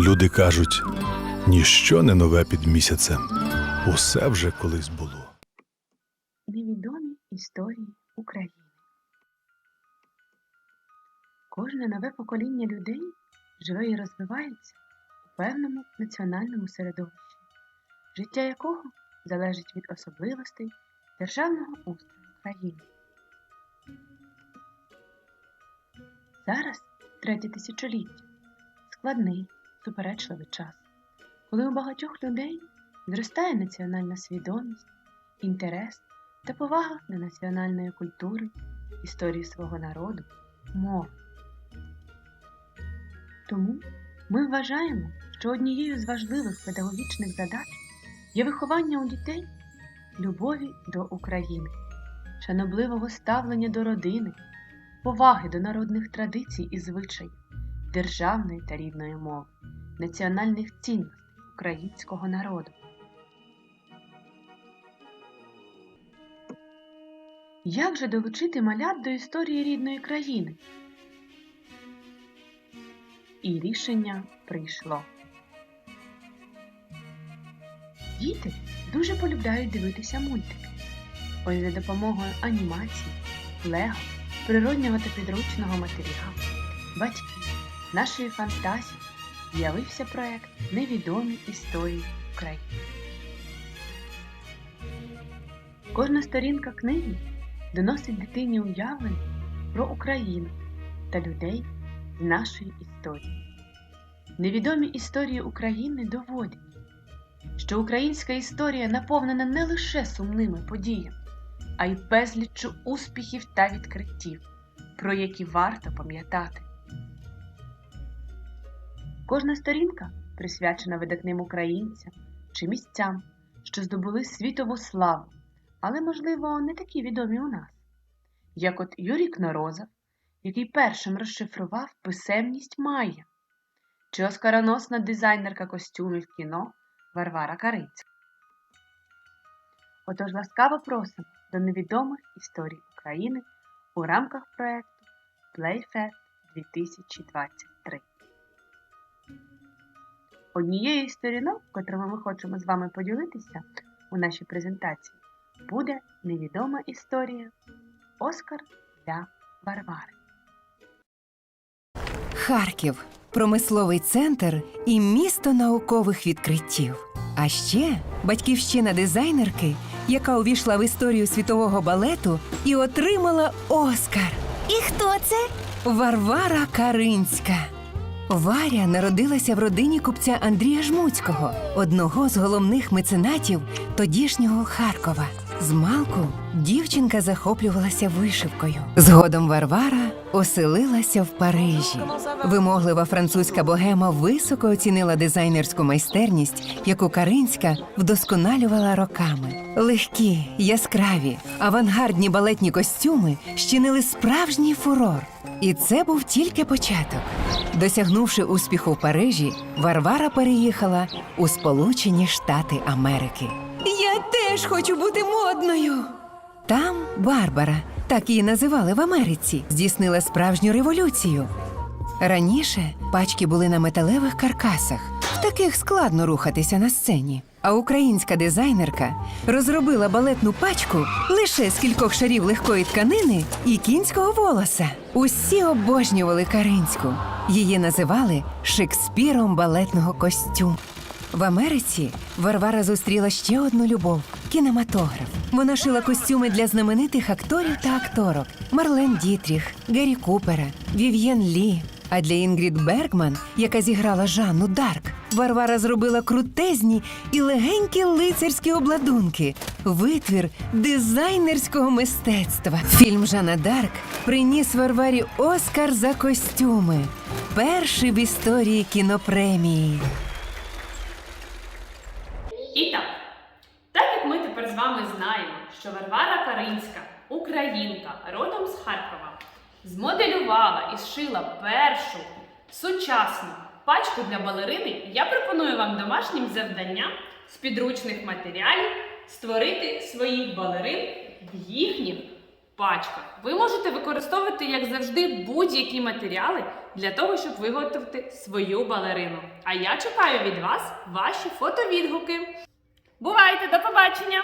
Люди кажуть, ніщо не нове під місяцем. Усе вже колись було. Невідомі історії України. Кожне нове покоління людей живе і розвивається у певному національному середовищі, життя якого залежить від особливостей державного устрою країни. Зараз третє тисячоліття складний, суперечливий час, коли у багатьох людей зростає національна свідомість, інтерес та повага до національної культури, історії свого народу, мови. Тому ми вважаємо, що однією з важливих педагогічних задач є виховання у дітей любові до України, шанобливого ставлення до родини, поваги до народних традицій і звичаїв, державної та рідної мови, національних цінностей українського народу. Як же долучити малят до історії рідної країни? І рішення прийшло. Діти дуже полюбляють дивитися мультики. Ось за допомогою анімації, лего, природнього та підручного матеріалу, батьків, нашої фантазії з'явився проект Невідомі історії України. Кожна сторінка книги доносить дитині уявлення про Україну та людей з нашої історії. Невідомі історії України доводять, що українська історія наповнена не лише сумними подіями, а й безліччю успіхів та відкриттів, про які варто пам'ятати. Кожна сторінка присвячена видатним українцям чи місцям, що здобули світову славу, але, можливо, не такі відомі у нас, як от Юрій Кнорозов, який першим розшифрував писемність Майя, чи оскароносна дизайнерка костюмів кіно Варвара Карицька. Отож ласкаво просимо до невідомих історій України у рамках проєкту PlayFest 2023. Однією з сторінок, котрими ми хочемо з вами поділитися у нашій презентації, буде невідома історія Оскар для Варвари. Харків промисловий центр і місто наукових відкриттів. А ще батьківщина дизайнерки, яка увійшла в історію світового балету і отримала Оскар. І хто це? Варвара Каринська. Варя народилася в родині купця Андрія Жмуцького, одного з головних меценатів тодішнього Харкова. Змалку дівчинка захоплювалася вишивкою. Згодом Варвара оселилася в Парижі. Вимоглива французька богема високо оцінила дизайнерську майстерність, яку Каринська вдосконалювала роками. Легкі, яскраві, авангардні балетні костюми щинили справжній фурор. І це був тільки початок. Досягнувши успіху в Парижі, Варвара переїхала у Сполучені Штати Америки. Я теж хочу бути модною. Там Барбара, так її називали в Америці, здійснила справжню революцію. Раніше пачки були на металевих каркасах, в таких складно рухатися на сцені. А українська дизайнерка розробила балетну пачку лише з кількох шарів легкої тканини і кінського волоса. Усі обожнювали Каринську. Її називали Шекспіром балетного костюму. В Америці Варвара зустріла ще одну любов кінематограф. Вона шила костюми для знаменитих акторів та акторок: Марлен Дітріх, Гері Купера, Вів'єн Лі. А для Інгрід Бергман, яка зіграла Жанну Дарк, Варвара зробила крутезні і легенькі лицарські обладунки, витвір дизайнерського мистецтва. Фільм Жанна Дарк приніс Варварі Оскар за костюми, перший в історії кінопремії. І так, так як ми тепер з вами знаємо, що Варвара Каринська, українка, родом з Харкова, змоделювала і зшила першу сучасну пачку для балерини, я пропоную вам домашнім завданням з підручних матеріалів створити своїх балерин в їхніх пачках. Ви можете використовувати, як завжди, будь-які матеріали для того, щоб виготовити свою балерину. А я чекаю від вас ваші фотовідгуки. Бувайте, до побачення!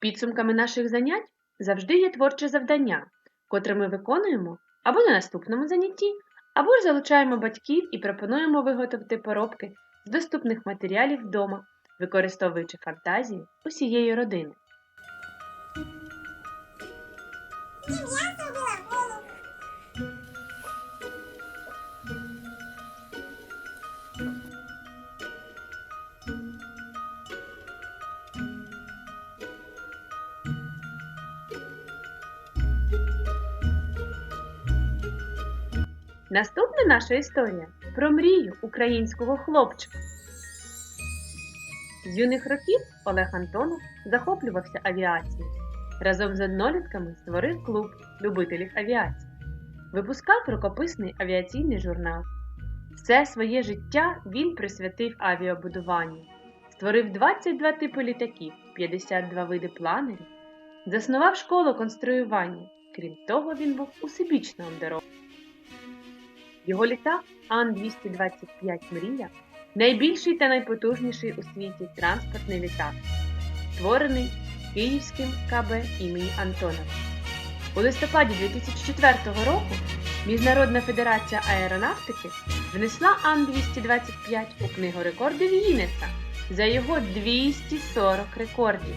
Підсумками наших занять завжди є творче завдання, котре ми виконуємо або на наступному занятті, або ж залучаємо батьків і пропонуємо виготовити поробки з доступних матеріалів вдома, використовуючи фантазію усієї родини. Наступна наша історія про мрію українського хлопчика. З юних років Олег Антонов захоплювався авіацією. Разом з однолітками створив клуб любителів авіації, випускав рукописний авіаційний журнал. Все своє життя він присвятив авіабудуванню, створив 22 типи літаків, 52 види планерів, заснував школу конструювання. Крім того, він був усебічно обдарований. Його літак Ан-225 Мрія найбільший та найпотужніший у світі транспортний літак, створений Київським КБ імені Антонова. У листопаді 2004 року Міжнародна федерація аеронавтики внесла Ан-225 у книгу рекордів Гіннеса за його 240 рекордів.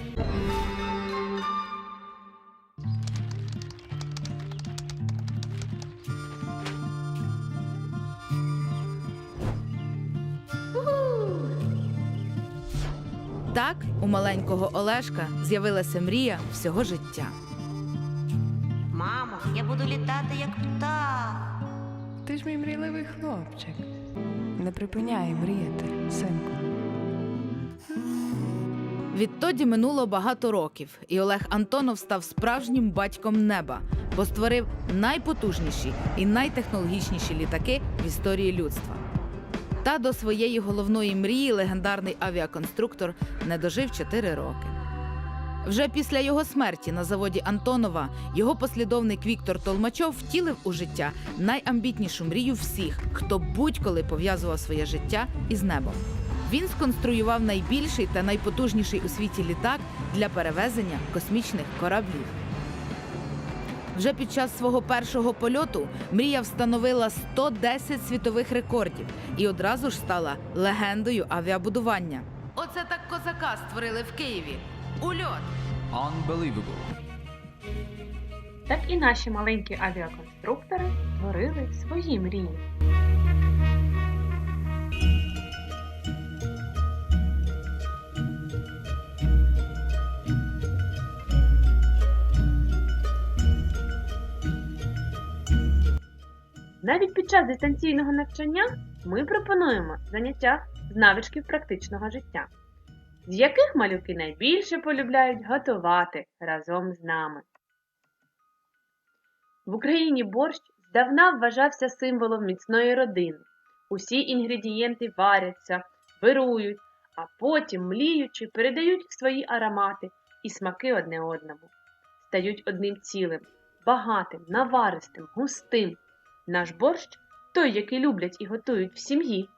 Так у маленького Олешка з'явилася мрія всього життя. Мамо, я буду літати як птах. Ти ж мій мрійливий хлопчик. Не припиняй мріяти, синку. Відтоді минуло багато років, і Олег Антонов став справжнім батьком неба, бо створив найпотужніші і найтехнологічніші літаки в історії людства. Та до своєї головної мрії легендарний авіаконструктор не дожив 4 роки. Вже після його смерті на заводі Антонова його послідовник Віктор Толмачов втілив у життя найамбітнішу мрію всіх, хто будь-коли пов'язував своє життя із небом. Він сконструював найбільший та найпотужніший у світі літак для перевезення космічних кораблів. Вже під час свого першого польоту мрія встановила 110 світових рекордів і одразу ж стала легендою авіабудування. Оце так козака створили в Києві. Ульот! Unbelievable. Так і наші маленькі авіаконструктори творили свої мрії. Навіть під час дистанційного навчання ми пропонуємо заняття з навичків практичного життя, з яких малюки найбільше полюбляють готувати разом з нами. В Україні борщ здавна вважався символом міцної родини. Усі інгредієнти варяться, вирують, а потім, мліючи, передають свої аромати і смаки одне одному. Стають одним цілим, багатим, наваристим, густим. Наш борщ той, який люблять і готують в сім'ї.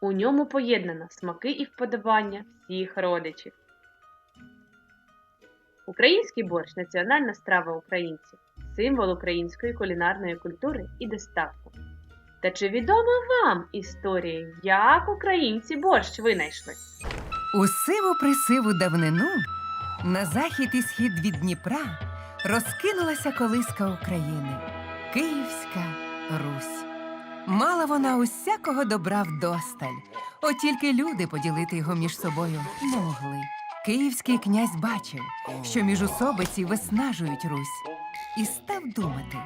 У ньому поєднано смаки і вподобання всіх родичів. Український борщ національна страва українців, символ української кулінарної культури і достатку. Та чи відома вам історія, як українці борщ винайшли? У сиву присиву давнину на захід і схід від Дніпра розкинулася колиска України Київська Русь. Мала вона усякого добра вдосталь, от тільки люди поділити його між собою не могли. Київський князь бачив, що міжусобиці виснажують Русь, і став думати,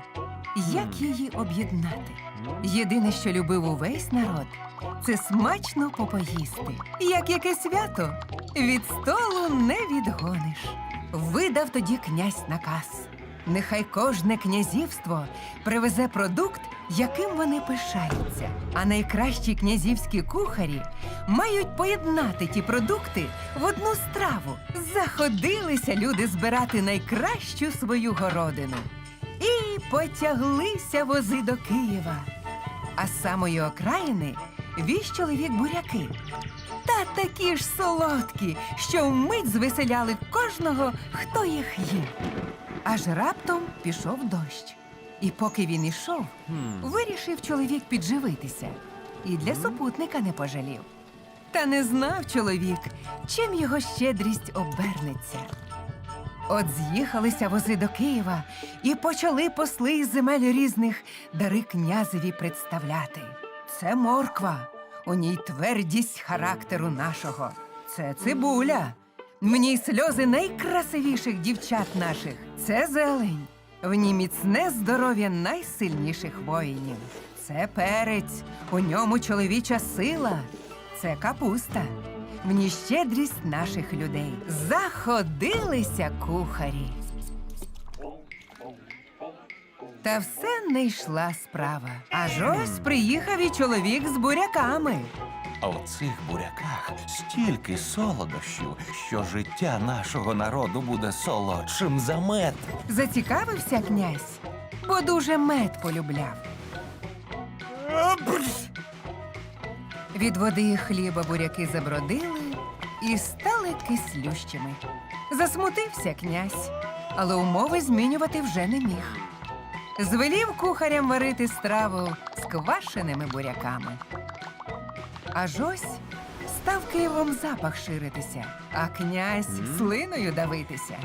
як її об'єднати. Єдине, що любив увесь народ, це смачно попоїсти. Як яке свято від столу не відгониш. Видав тоді князь наказ. Нехай кожне князівство привезе продукт яким вони пишаються. А найкращі князівські кухарі мають поєднати ті продукти в одну страву. Заходилися люди збирати найкращу свою городину. І потяглися вози до Києва. А з самої окраїни віз чоловік буряки. Та такі ж солодкі, що вмить звеселяли кожного, хто їх їв. Аж раптом пішов дощ. І поки він ішов, вирішив чоловік підживитися. І для супутника не пожалів. Та не знав чоловік, чим його щедрість обернеться. От з'їхалися вози до Києва і почали посли із земель різних дари князеві представляти. Це морква, у ній твердість характеру нашого. Це цибуля. В ній сльози найкрасивіших дівчат наших. Це зелень. В ній міцне здоров'я найсильніших воїнів. Це перець, у ньому чоловіча сила. Це капуста. В ній щедрість наших людей. Заходилися кухарі. Та все не йшла справа. Аж ось приїхав і чоловік з буряками. А в цих буряках стільки солодощів, що життя нашого народу буде солодшим за мед. Зацікавився князь, бо дуже мед полюбляв. Від води і хліба буряки забродили і стали кислющими. Засмутився князь, але умови змінювати вже не міг. Звелів кухарям варити страву з квашеними буряками. Аж ось став Києвом запах ширитися, а князь слиною давитися.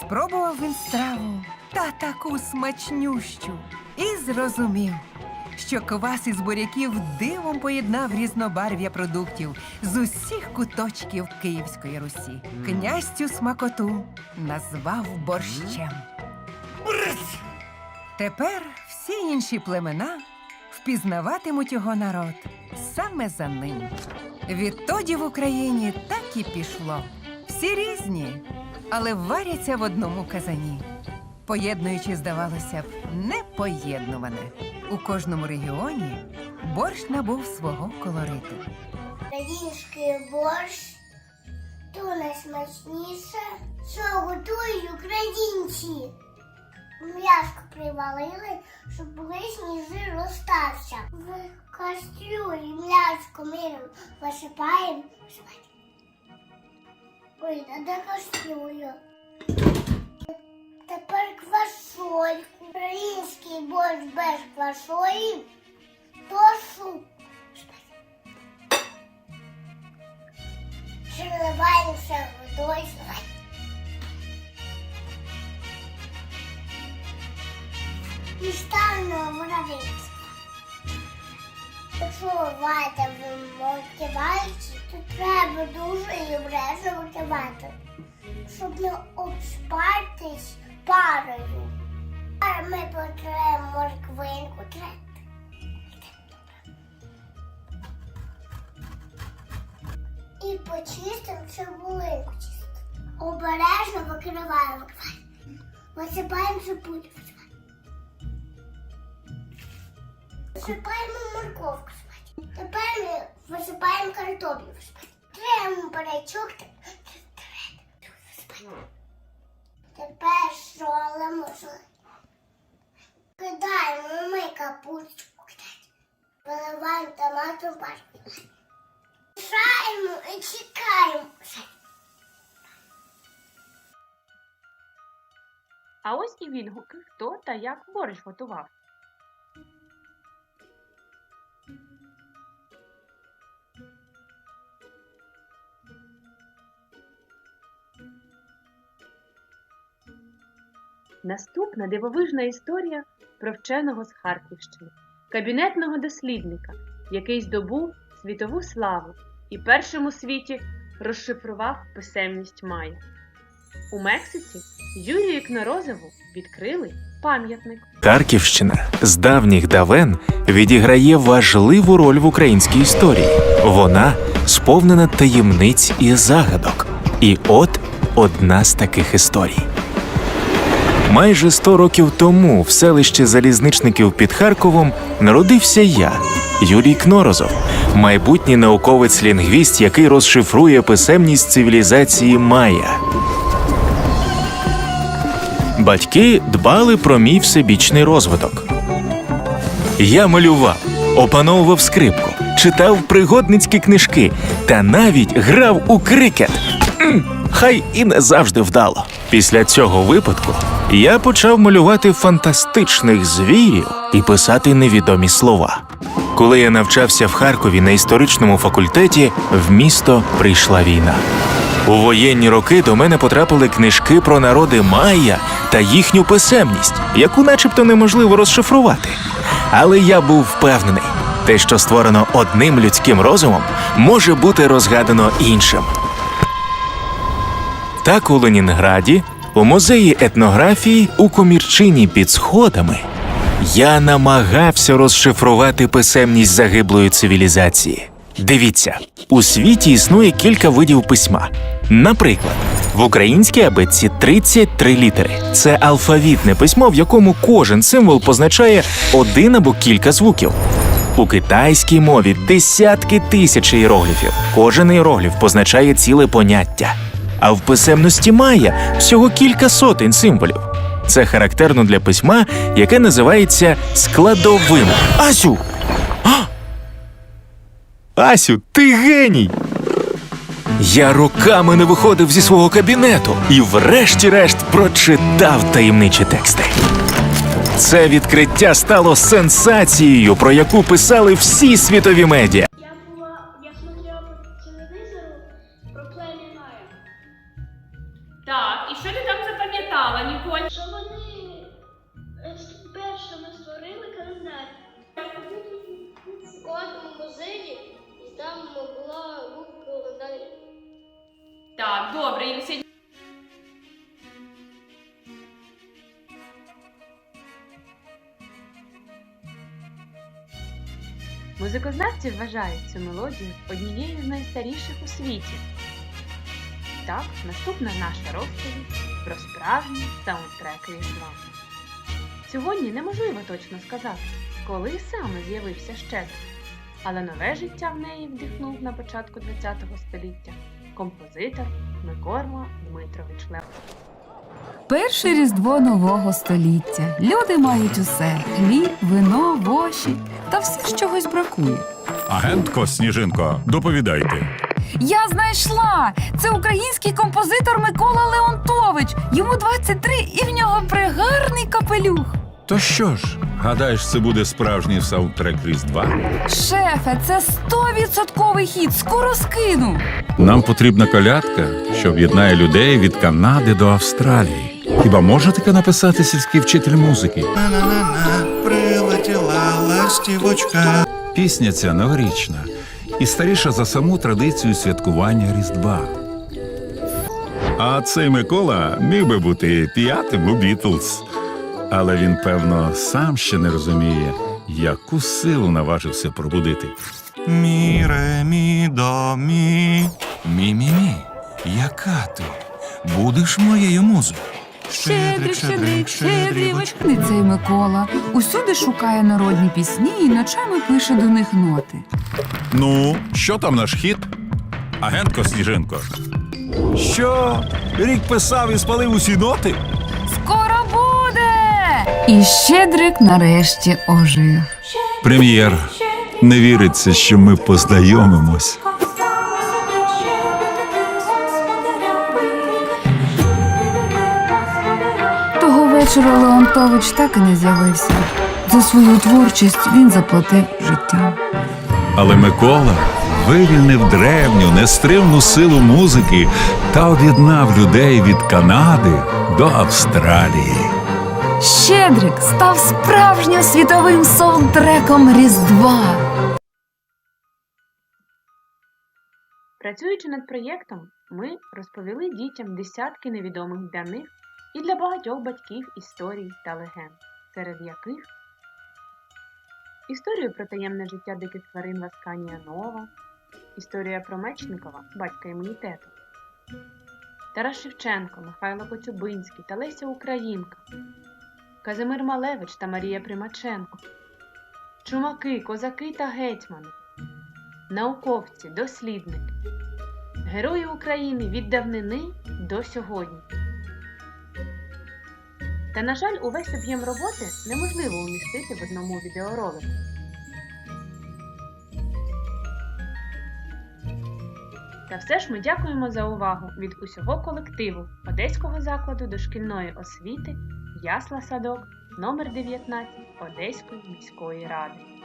Спробував він страву та таку смачнющу і зрозумів, що квас із буряків дивом поєднав різнобарв'я продуктів з усіх куточків Київської Русі. Князь цю смакоту назвав борщем. Тепер всі інші племена впізнаватимуть його народ саме за ним. Відтоді в Україні так і пішло. Всі різні, але варяться в одному казані, поєднуючи, здавалося б, непоєднуване. У кожному регіоні борщ набув свого колориту. Український борщ то найсмачніше, що готують українці. М'яско привалили, щоб лишній жир розстався. В кастрюлі м'яско миром висипаємо. Ой, а де борщ без квасолі то суп. Заливаємося водою. І ставимо муравейці. Якщо ви варите в мотивації, то треба дуже і обережно готувати, щоб не обспартись парою. Ми потребуємо морквинку. І почистимо цибулинку чисто. Обережно викриваємо. Висипаємо цибулю. Висипаємо морковку. Тепер ми висипаємо картоплю. Тремо барячок. Тепер солимо. Кидаємо ми капусту. поливаємо томатну пасту. Мішаємо і чекаємо. А ось і відгуки, хто та як борщ готував. Наступна дивовижна історія про вченого з Харківщини, кабінетного дослідника, який здобув світову славу і першим у світі розшифрував писемність Майя. У Мексиці Юрію Кнорозову відкрили пам'ятник. Харківщина з давніх давен відіграє важливу роль в українській історії. Вона сповнена таємниць і загадок. І от одна з таких історій. Майже 100 років тому в селищі залізничників під Харковом народився я, Юрій Кнорозов, майбутній науковець-лінгвіст, який розшифрує писемність цивілізації Майя. Батьки дбали про мій всебічний розвиток. Я малював, опановував скрипку, читав пригодницькі книжки та навіть грав у крикет. Хай і не завжди вдало. Після цього випадку я почав малювати фантастичних звірів і писати невідомі слова. Коли я навчався в Харкові на історичному факультеті, в місто прийшла війна. У воєнні роки до мене потрапили книжки про народи Майя та їхню писемність, яку начебто неможливо розшифрувати. Але я був впевнений, те, що створено одним людським розумом, може бути розгадано іншим. Так у Ленінграді, у музеї етнографії у комірчині під сходами, я намагався розшифрувати писемність загиблої цивілізації. Дивіться, у світі існує кілька видів письма. Наприклад, в українській абетці 33 літери. Це алфавітне письмо, в якому кожен символ позначає один або кілька звуків. У китайській мові десятки тисяч іерогліфів. Кожен іерогліф позначає ціле поняття. А в писемності Майя всього кілька сотень символів. Це характерно для письма, яке називається складовим. Асю! А! Асю, ти геній! Я роками не виходив зі свого кабінету і врешті-решт прочитав таємничі тексти. Це відкриття стало сенсацією, про яку писали всі світові медіа. Вважають цю мелодію однією з найстаріших у світі. Так, наступна наша розповідь про справжній саундтрек Різдва. Сьогодні неможливо точно сказати, коли саме з'явився щедр, але нове життя в неї вдихнув на початку ХХ століття композитор Микорма Дмитрович Лев. Перше різдво нового століття. Люди мають усе: хліб, вино, воші. Та все ж чогось бракує. Агентко Сніжинко, доповідайте. Я знайшла! Це український композитор Микола Леонтович. Йому 23 і в нього пригарний капелюх. То що ж, гадаєш, це буде справжній саундтрек Різдва? Шефе, це 100% хіт. Скоро скину. Нам потрібна колядка, що об'єднає людей від Канади до Австралії. Хіба може таке написати сільський вчитель музики? Прилетіла ластівочка. Пісня ця новорічна і старіша за саму традицію святкування Різдва. А цей Микола міг би бути п'ятим у Бітлз. Але він, певно, сам ще не розуміє, яку силу наважився пробудити. Мі, ре, мі, до, мі. Мі, мі, мі. Яка ти? Будеш моєю музою? Щедрик, щедрик, щедрівочка. Не цей Микола. Усюди шукає народні пісні і ночами пише до них ноти. Ну, що там наш хід? Агентко Сніжинко. Що? Рік писав і спалив усі ноти? Скоро буде! І щедрик нарешті ожив. Прем'єр. Не віриться, що ми познайомимось. Вечора Леонтович так і не з'явився. За свою творчість він заплатив життям. Але Микола вивільнив древню, нестримну силу музики та об'єднав людей від Канади до Австралії. Щедрик став справжнім світовим саундтреком Різдва. Працюючи над проєктом, ми розповіли дітям десятки невідомих для них і для багатьох батьків історій та легенд, серед яких історію про таємне життя диких тварин Ласканія Нова, історія про Мечникова, батька імунітету, Тарас Шевченко, Михайло Коцюбинський та Леся Українка, Казимир Малевич та Марія Примаченко, чумаки, козаки та гетьмани, науковці, дослідники, герої України від давнини до сьогодні. Та, на жаль, увесь об'єм роботи неможливо умістити в одному відеоролику. Та все ж ми дякуємо за увагу від усього колективу Одеського закладу дошкільної освіти Ясла Садок номер 19 Одеської міської ради.